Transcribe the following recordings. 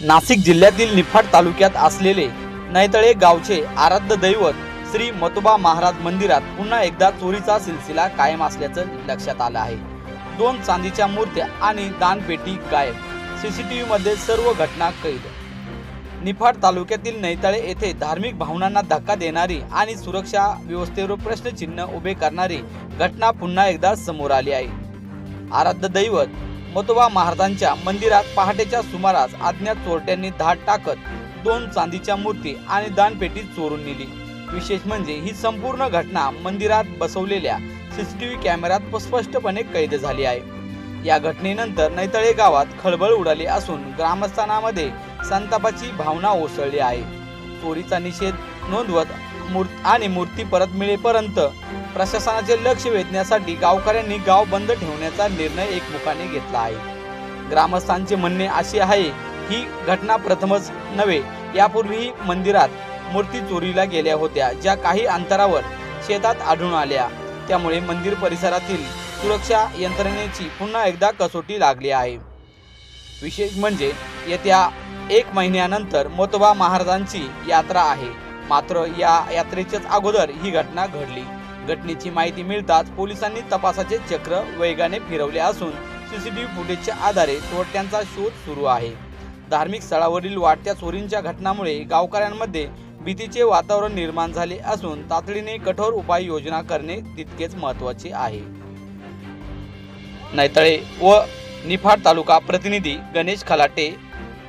नाशिक जिल्ह्यातील निफाड तालुक्यात असलेले नैतळे गावचे आराध्य दैवत श्री मतोबा महाराज मंदिरात पुन्हा एकदा चोरीचा सिलसिला कायम असल्याचं लक्षात आलं आहे. दोन चांदीच्या मूर्त्या आणि दानपेटी गायब. सीसीटीव्ही मध्ये सर्व घटना कैद. निफाड तालुक्यातील नैताळे येथे धार्मिक भावनांना धक्का देणारी आणि सुरक्षा व्यवस्थेवर प्रश्नचिन्ह उभे करणारी घटना पुन्हा एकदा समोर आली आहे. आराध्य दैवत मतोबा महाराजांच्या मंदिरात पहाटेच्या सुमारास अज्ञात चोरट्यांनी धाड टाकत दोन चांदीच्या मूर्ती आणि दानपेटी चोरून नेली. विशेष म्हणजे ही संपूर्ण घटना मंदिरात बसवलेल्या सीसीटीव्ही कॅमेऱ्यात स्पष्टपणे कैद झाली आहे. या घटनेनंतर नैतळे गावात खळबळ उडाली असून ग्रामस्थांमध्ये संतापाची भावना ओसळली आहे. चोरीचा निषेध नोंदवत मूर्त आणि मूर्ती परत मिळेपर्यंत प्रशासनाचे लक्ष वेधण्यासाठी गावकऱ्यांनी गाव बंद ठेवण्याचा निर्णय एकमुखाने घेतला आहे. ग्रामस्थांचे म्हणणे असे आहे ही घटना प्रथमच नव्हे यापूर्वीही मंदिरात मूर्ती चोरीला गेल्या होत्या ज्या काही अंतरावर शेतात आढळून आल्या. त्यामुळे मंदिर परिसरातील सुरक्षा यंत्रणेची पुन्हा एकदा कसोटी लागली आहे. विशेष म्हणजे येत्या एक महिन्यानंतर मोतोबा महाराजांची यात्रा आहे. मात्र या यात्रेच्याच अगोदर ही घटना घडली. घटनेची माहिती मिळताच पोलिसांनी तपासाचे चक्र वेगाने फिरवले असून सीसीटीव्ही फुटेजच्या आधारे चोरट्यांचा शोध सुरू आहे. धार्मिक स्थळावरील वाढत्या चोरींच्या घटनामुळे गावकऱ्यांमध्ये भीतीचे वातावरण निर्माण झाले असून तातडीने कठोर उपाययोजना करणे तितकेच महत्त्वाचे आहे. नैतळे व निफाड तालुका प्रतिनिधी गणेश खलाटे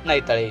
नैतळे.